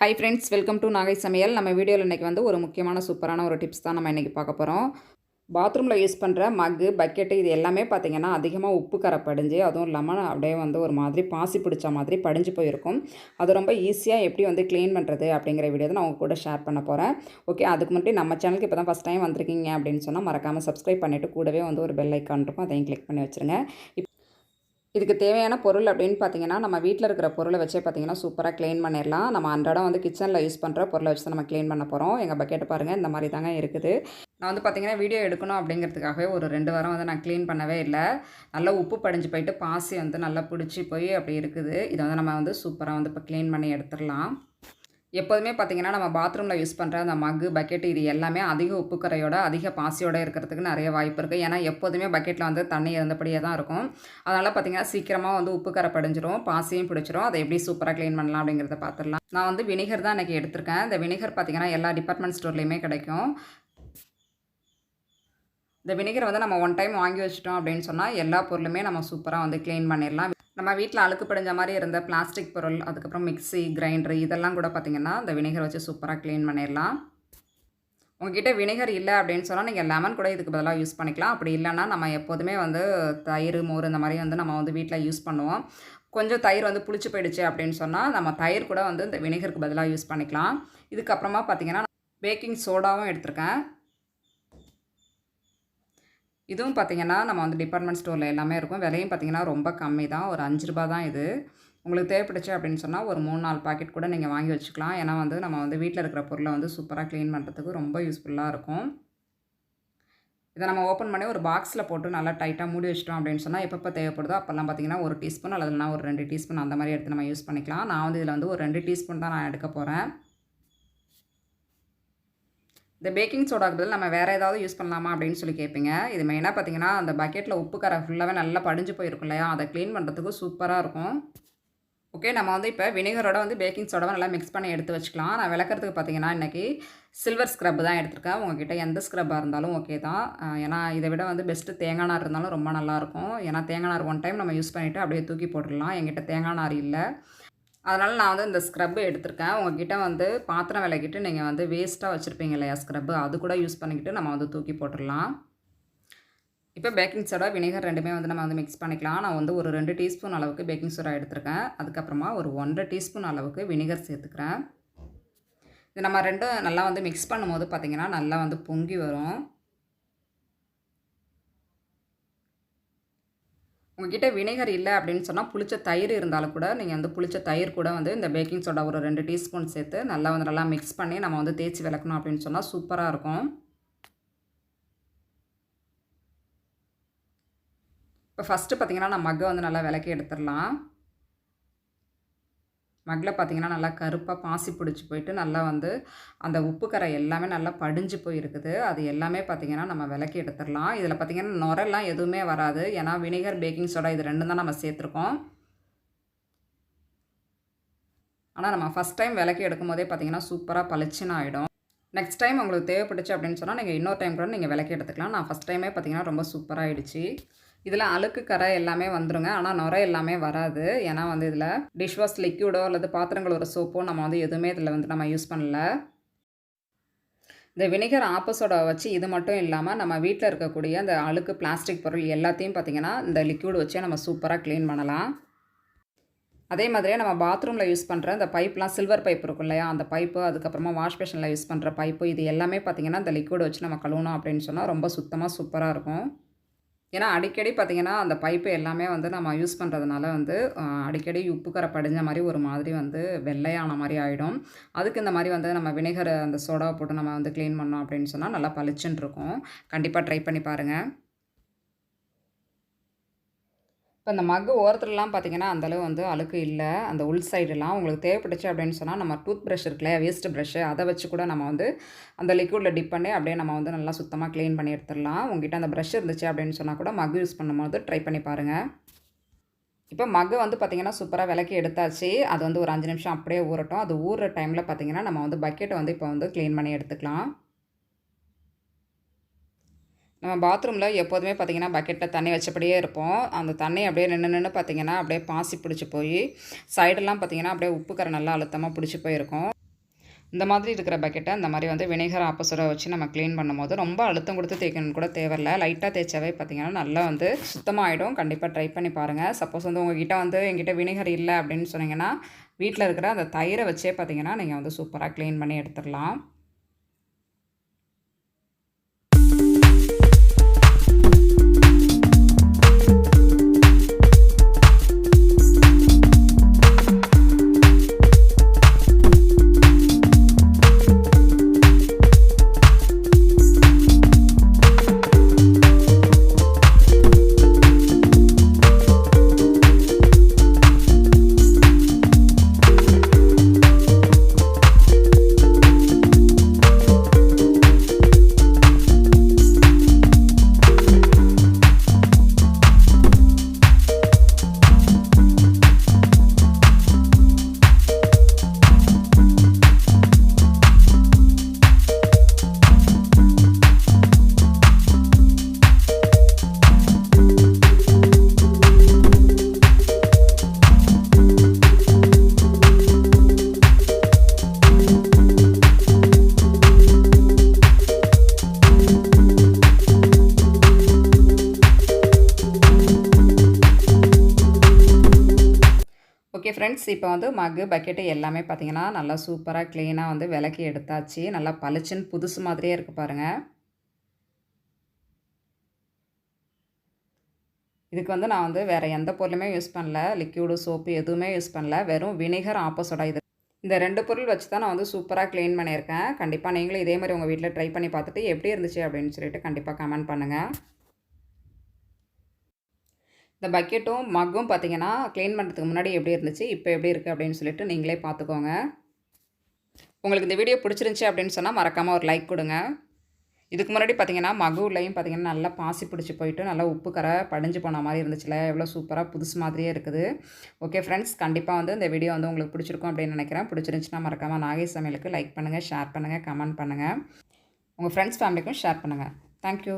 Hi friends welcome to Nagai சமையல் நம்ம வீடியோவில் இன்றைக்கி வந்து ஒரு முக்கியமான சூப்பரான ஒரு டிப்ஸ் தான் நம்ம இன்றைக்கி பார்க்க போகிறோம் பாத்ரூமில் யூஸ் பண்ணுற மக்கு பக்கெட்டு இது எல்லாமே பார்த்திங்கன்னா அதிகமாக உப்பு கரை படிஞ்சு அதுவும் இல்லாமல் அப்படியே வந்து ஒரு மாதிரி பாசி பிடிச்ச மாதிரி படிஞ்சு போயிருக்கும். அது ரொம்ப ஈஸியாக எப்படி வந்து க்ளீன் பண்ணுறது அப்படிங்கிற வீடியோ தான் நான் உங்க கூட ஷேர் பண்ண போகிறேன் ஓகே அதுக்கு முன்னாடி நம்ம சேனலுக்கு இப்போ தான் ஃபஸ்ட் டைம் வந்திருக்கீங்க அப்படின்னு சொன்னால் மறக்காமல் சப்ஸ்கிரைப் பண்ணிவிட்டு கூடவே வந்து ஒரு பெல் ஐக்கான் இருக்கும் அதையும் கிளிக் பண்ணி வச்சுருங்க. இதுக்கு தேவையான பொருள் அப்படின்னு பார்த்தீங்கன்னா நம்ம வீட்டில் இருக்கிற பொருளை வச்சே பார்த்தீங்கன்னா சூப்பராக க்ளீன் பண்ணிடலாம். நம்ம அன்றாடம் வந்து கிச்சனில் யூஸ் பண்ணுற பொருளை வச்சு நம்ம க்ளீன் பண்ண போகிறோம் எங்கள் பக்கெட் பாருங்கள் இந்த மாதிரி தாங்க இருக்குது. நான் வந்து பார்த்தீங்கன்னா வீடியோ எடுக்கணும் அப்படிங்கிறதுக்காகவே ஒரு ரெண்டு வாரம் வந்து நான் க்ளீன் பண்ணவே இல்லை. நல்லா உப்பு படிஞ்சு போயிட்டு பாசி வந்து நல்லா பிடிச்சி போய் அப்படி இருக்குது. இதை வந்து நம்ம வந்து சூப்பராக வந்து இப்போ க்ளீன் பண்ணி எடுத்துடலாம். எப்போதுமே பார்த்தீங்கன்னா நம்ம பாத்ரூமில் யூஸ் பண்ணுற அந்த மக்கு பக்கெட் இது எல்லாமே அதிக உப்பு கரையோட அதிக பாசியோட இருக்கிறதுக்கு நிறைய வாய்ப்பு இருக்குது ஏன்னா எப்போதுமே பக்கெட்டில் வந்து தண்ணி இருந்தபடியே தான் இருக்கும். அதனால் பார்த்தீங்கன்னா சீக்கிரமாக வந்து உப்புக்கரை படிஞ்சிடும் படிஞ்சிரும் பாசியும் பிடிச்சிரும். அதை எப்படி சூப்பராக க்ளீன் பண்ணலாம் அப்படிங்கிறத பார்த்துடலாம். நான் வந்து வினிகர் தான் இன்றைக்கி எடுத்திருக்கேன். இந்த வினிகர் பார்த்திங்கன்னா எல்லா டிபார்ட்மெண்ட் ஸ்டோர்லேயுமே கிடைக்கும். இந்த வினிகர் வந்து நம்ம ஒன் டைம் வாங்கி வச்சிட்டோம் அப்படின்னு சொன்னால் எல்லா பொருளுமே நம்ம சூப்பராக வந்து க்ளீன் பண்ணிடலாம். நம்ம வீட்டில் அழுக்கு படிஞ்ச மாதிரி இருந்த பிளாஸ்டிக் பொருள் அதுக்கப்புறம் மிக்ஸி கிரைண்டர் இதெல்லாம் கூட பார்த்திங்கன்னா இந்த வினிகர் வச்சு சூப்பராக க்ளீன் பண்ணிடலாம் உங்ககிட்ட வினிகர் இல்லை அப்படின்னு சொன்னால் நீங்கள் லெமன் கூட இதுக்கு பதிலாக யூஸ் பண்ணிக்கலாம். அப்படி இல்லைன்னா நம்ம எப்போதுமே வந்து தயிர் மோர் இந்த மாதிரி வந்து நம்ம வந்து வீட்டில் யூஸ் பண்ணுவோம். கொஞ்சம் தயிர் வந்து புளிச்சு போயிடுச்சு அப்படின்னு சொன்னால் நம்ம தயிர் கூட வந்து இந்த வினிகருக்கு பதிலாக யூஸ் பண்ணிக்கலாம். இதுக்கப்புறமா பார்த்தீங்கன்னா பேக்கிங் சோடாவும் எடுத்திருக்கேன். இதுவும் பார்த்திங்கன்னா நம்ம வந்து டிபார்ட்மெண்ட் ஸ்டோரில் எல்லாமே இருக்கும். விலையும் பார்த்திங்கன்னா ரொம்ப கம்மி தான் ஒரு அஞ்சு ரூபா தான் இது. உங்களுக்கு தேவைப்படுச்சு அப்படின்னு சொன்னால் ஒரு மூணு நாலு பாக்கெட் கூட நீங்கள் வாங்கி வச்சுக்கலாம். ஏன்னா வந்து நம்ம வந்து வீட்டில் இருக்கிற பொருளை வந்து சூப்பராக க்ளீன் பண்ணுறதுக்கு ரொம்ப யூஸ்ஃபுல்லாக இருக்கும். இதை நம்ம ஓப்பன் பண்ணி ஒரு பாக்ஸில் போட்டு நல்லா டைட்டாக மூடி வச்சிட்டோம் அப்படின்னு சொன்னால் எப்பப்போ தேவைப்படுதோ அப்போல்லாம் பார்த்திங்கன்னா ஒரு டீஸ்பூன் அல்லதுனா ஒரு ரெண்டு டீஸ்பூன் அந்த மாதிரி எடுத்து நம்ம யூஸ் பண்ணிக்கலாம். நான் வந்து இதில் வந்து ஒரு ரெண்டு டீஸ்பூன் தான் நான் எடுக்க போகிறேன் இந்த பேக்கிங் சோடாக்கு பதில் நம்ம வேறு ஏதாவது யூஸ் பண்ணலாமா அப்படின்னு சொல்லி கேட்பீங்க இது மெயினாக பார்த்தீங்கன்னா அந்த பக்கெட்டில் உப்பு கரை ஃபுல்லாகவே நல்லா படிஞ்சு போயிருக்கும் இல்லையா? அதை க்ளீன் பண்ணுறதுக்கு சூப்பராக இருக்கும். ஓகே நம்ம வந்து இப்போ வினிகரோட வந்து பேக்கிங் சோடாவை நல்லா மிக்ஸ் பண்ணி எடுத்து வச்சுக்கலாம். நான் விளக்குறதுக்கு பார்த்தீங்கன்னா இன்றைக்கி சில்வர் ஸ்க்ரப் தான் எடுத்திருக்கேன். உங்ககிட்ட எந்த ஸ்க்ரப்பாக இருந்தாலும் ஓகே தான். ஏன்னா இதை விட வந்து பெஸ்ட்டு தேங்காய் நார் இருந்தாலும் ரொம்ப நல்லாயிருக்கும் ஏன்னா தேங்காய் நார் ஒன் டைம் நம்ம யூஸ் பண்ணிவிட்டு அப்படியே தூக்கி போட்டுடலாம். எங்கிட்ட தேங்காய் நார் இல்லை. அதனால் நான் வந்து இந்த ஸ்க்ரப்பு எடுத்திருக்கேன். உங்ககிட்ட வந்து பாத்திரம் விளக்கிட்டு நீங்கள் வந்து வேஸ்ட்டாக வச்சுருப்பீங்க இல்லையா ஸ்க்ரப்பு அது கூட யூஸ் பண்ணிக்கிட்டு நம்ம வந்து தூக்கி போட்டுடலாம். இப்போ பேக்கிங் சோடா வினிகர் ரெண்டுமே வந்து நம்ம வந்து மிக்ஸ் பண்ணிக்கலாம். நான் வந்து ஒரு ரெண்டு டீஸ்பூன் அளவுக்கு பேக்கிங் சோடா எடுத்திருக்கேன். அதுக்கப்புறமா ஒரு ஒன்றரை டீஸ்பூன் அளவுக்கு வினிகர் சேர்த்துக்கிறேன். இது நம்ம ரெண்டும் நல்லா வந்து மிக்ஸ் பண்ணும்போது பார்த்திங்கன்னா நல்லா வந்து பொங்கி வரும். உங்ககிட்ட வினைகர் இல்லை அப்படின்னு சொன்னால் புளிச்ச தயிர் இருந்தாலும் கூட நீங்கள் வந்து புளிச்ச தயிர் கூட வந்து இந்த பேக்கிங் சோடா ஒரு ரெண்டு டீஸ்பூன் சேர்த்து நல்லா வந்து நல்லா மிக்ஸ் பண்ணி நம்ம வந்து தேய்ச்சி விளக்கணும் அப்படின்னு சொன்னால் சூப்பராக இருக்கும். இப்போ ஃபஸ்ட்டு பார்த்திங்கன்னா நான் மக்கை வந்து நல்லா விளக்கி எடுத்துடலாம். மகில் பார்த்திங்கன்னா நல்லா கருப்பாக பாசி பிடிச்சி போயிட்டு நல்லா வந்து அந்த உப்பு கரை எல்லாமே நல்லா படிஞ்சு போயிருக்குது. அது எல்லாமே பார்த்திங்கன்னா நம்ம விளக்கி எடுத்துடலாம். இதில் பார்த்திங்கன்னா நுரெல்லாம் எதுவுமே வராது. ஏன்னா வினிகர் பேக்கிங் சோடா இது ரெண்டும் தான் நம்ம சேர்த்துருக்கோம். ஆனால் நம்ம ஃபஸ்ட் டைம் விளக்கி எடுக்கும் போதே பார்த்திங்கன்னா சூப்பராக பளிச்சுன்னு ஆகிடும் நெக்ஸ்ட் டைம் உங்களுக்கு தேவைப்பட்டுச்சு அப்படின்னு சொன்னால் நீங்கள் இன்னொரு டைம் கூட நீங்கள் விளக்கி எடுத்துக்கலாம். நான் ஃபஸ்ட் டைமே பார்த்திங்கன்னா ரொம்ப சூப்பராக ஆகிடுச்சு இதில் அழுக்கு கரை எல்லாமே வந்துருங்க. ஆனால் நுரை எல்லாமே வராது. ஏன்னா வந்து இதில் டிஷ் வாஷ் லிக்யூடோ அல்லது பாத்திரங்கள் ஒரு சோப்போ நம்ம வந்து எதுவுமே இதில் வந்து நம்ம யூஸ் பண்ணல. இந்த வினிகர் ஆப்போசோட வச்சு இது மட்டும் இல்லாமல் நம்ம வீட்டில் இருக்கக்கூடிய அந்த அழுக்கு பிளாஸ்டிக் பொருள் எல்லாத்தையும் பார்த்திங்கன்னா இந்த லிக்யூடு வச்சே நம்ம சூப்பராக க்ளீன் பண்ணலாம். அதே மாதிரியே நம்ம பாத்ரூமில் யூஸ் பண்ணுற இந்த பைப்லாம் சில்வர் பைப் இருக்கும் இல்லையா? அந்த பைப்பு அதுக்கப்புறமா வாஷ்பேஷனில் யூஸ் பண்ணுற பைப்பு இது எல்லாமே பார்த்திங்கன்னா இந்த லிக்விட் வச்சு நம்ம கழுவணும் அப்படின்னு சொன்னால் ரொம்ப சுத்தமாக சூப்பராக இருக்கும். ஏன்னா அடிக்கடி பார்த்திங்கன்னா அந்த பைப்பு எல்லாமே வந்து நம்ம யூஸ் பண்ணுறதுனால வந்து அடிக்கடி உப்பு கரை படிஞ்ச மாதிரி ஒரு மாதிரி வந்து வெள்ளையான மாதிரி ஆகிடும் அதுக்கு இந்த மாதிரி வந்து நம்ம வினைகர் அந்த சோடாவை போட்டு நம்ம வந்து க்ளீன் பண்ணோம் அப்படின்னு சொன்னால் நல்லா பளிச்சுன்னு இருக்கும். கண்டிப்பாக ட்ரை பண்ணி பாருங்கள் இப்போ இந்த மக்கு ஓரத்துலலாம் பார்த்திங்கன்னா அந்தளவு வந்து அழுக்கு இல்லை. அந்த உள் சைடுலாம் உங்களுக்கு தேவைப்பட்டுச்சு அப்படின்னு சொன்னால் நம்ம டூத் ப்ரஷ் இருக்குல்ல வேஸ்ட் ப்ரஷ்ஷு அதை வச்சு கூட நம்ம வந்து அந்த லிக்விடில் டிப் பண்ணி அப்படியே நம்ம வந்து நல்லா சுத்தமாக க்ளீன் பண்ணி எடுத்துடலாம். உங்ககிட்ட அந்த ப்ரஷ் இருந்துச்சு அப்படின்னு சொன்னால் கூட மக்கு யூஸ் பண்ணும்போது ட்ரை பண்ணி பாருங்கள் இப்போ மகு வந்து பார்த்திங்கன்னா சூப்பராக விளக்கி எடுத்தாச்சு. அது வந்து ஒரு அஞ்சு நிமிஷம் அப்படியே ஊறட்டும். அது ஊறுற டைமில் பார்த்திங்கன்னா நம்ம வந்து பக்கெட்டை வந்து இப்போ வந்து க்ளீன் பண்ணி எடுத்துக்கலாம். நம்ம பாத்ரூமில் எப்போதுமே பார்த்திங்கன்னா பக்கெட்டில் தண்ணி வச்சபடியே இருப்போம். அந்த தண்ணி அப்படியே நின்று நின்று பார்த்திங்கன்னா அப்படியே பாசி பிடிச்சி போய் சைடெல்லாம் பார்த்திங்கன்னா அப்படியே உப்பு கரை நல்லா அழுத்தமாக பிடிச்சி போயிருக்கும். இந்த மாதிரி இருக்கிற பக்கெட்டை இந்த மாதிரி வந்து வினைகர் ஆப்போசிட்டை வச்சு நம்ம க்ளீன் பண்ணும்போது ரொம்ப அழுத்தம் கொடுத்து தேய்க்கணும்னு கூட தேவையில்ல. லைட்டாக தேய்ச்சாவே பார்த்திங்கன்னா நல்லா வந்து சுத்தமாகிடும் கண்டிப்பாக ட்ரை பண்ணி பாருங்கள் சப்போஸ் வந்து உங்ககிட்ட வந்து எங்கிட்ட வினிகர் இல்லை அப்படின்னு சொன்னிங்கன்னா வீட்டில் இருக்கிற அந்த தயிரை வச்சே பார்த்தீங்கன்னா நீங்கள் வந்து சூப்பராக க்ளீன் பண்ணி எடுத்துடலாம். ஓகே ஃப்ரெண்ட்ஸ் இப்போ வந்து மக்கு பக்கெட்டு எல்லாமே பார்த்தீங்கன்னா நல்லா சூப்பராக க்ளீனாக வந்து விளக்கி எடுத்தாச்சு. நல்லா பளிச்சுன்னு புதுசு மாதிரியே இருக்குது பாருங்கள் இதுக்கு வந்து நான் வந்து வேறு எந்த பொருளுமே யூஸ் பண்ணல. லிக்யூடு சோப்பு எதுவுமே யூஸ் பண்ணல. வெறும் வினிகர் ஆப்போசோடா இது. இந்த ரெண்டு பொருள் வச்சு தான் நான் வந்து சூப்பராக க்ளீன் பண்ணியிருக்கேன். கண்டிப்பாக நீங்களும் இதே மாதிரி உங்கள் வீட்டில் ட்ரை பண்ணி பார்த்துட்டு எப்படி இருந்துச்சு அப்படின்னு சொல்லிட்டு கண்டிப்பாக கமெண்ட் பண்ணுங்கள் இந்த பக்கெட்டும் மக்கும் பார்த்தீங்கன்னா க்ளீன் பண்ணுறதுக்கு முன்னாடி எப்படி இருந்துச்சு இப்போ எப்படி இருக்குது அப்படின்னு சொல்லிட்டு நீங்களே பார்த்துக்கோங்க உங்களுக்கு இந்த வீடியோ பிடிச்சிருந்துச்சி அப்படின்னு சொன்னால் மறக்காமல் ஒரு லைக் கொடுங்க. இதுக்கு முன்னாடி பார்த்தீங்கன்னா மகுலையும் பார்த்தீங்கன்னா நல்லா பாசி பிடிச்சி போயிட்டு நல்லா உப்பு கரை படிஞ்சு போன மாதிரி இருந்துச்சுல எவ்வளோ சூப்பராக புதுசு மாதிரியே இருக்குது. ஓகே ஃப்ரெண்ட்ஸ் கண்டிப்பாக வந்து இந்த வீடியோ வந்து உங்களுக்கு பிடிச்சிருக்கும் அப்படின்னு நினைக்கிறேன். பிடிச்சிருந்துச்சின்னா மறக்காமல் நாகேஷ் சமையலுக்கு லைக் பண்ணுங்கள் ஷேர் பண்ணுங்கள் கமெண்ட் பண்ணுங்கள் உங்கள் ஃப்ரெண்ட்ஸ் ஃபேமிலிக்கும் ஷேர் பண்ணுங்கள் தேங்க்யூ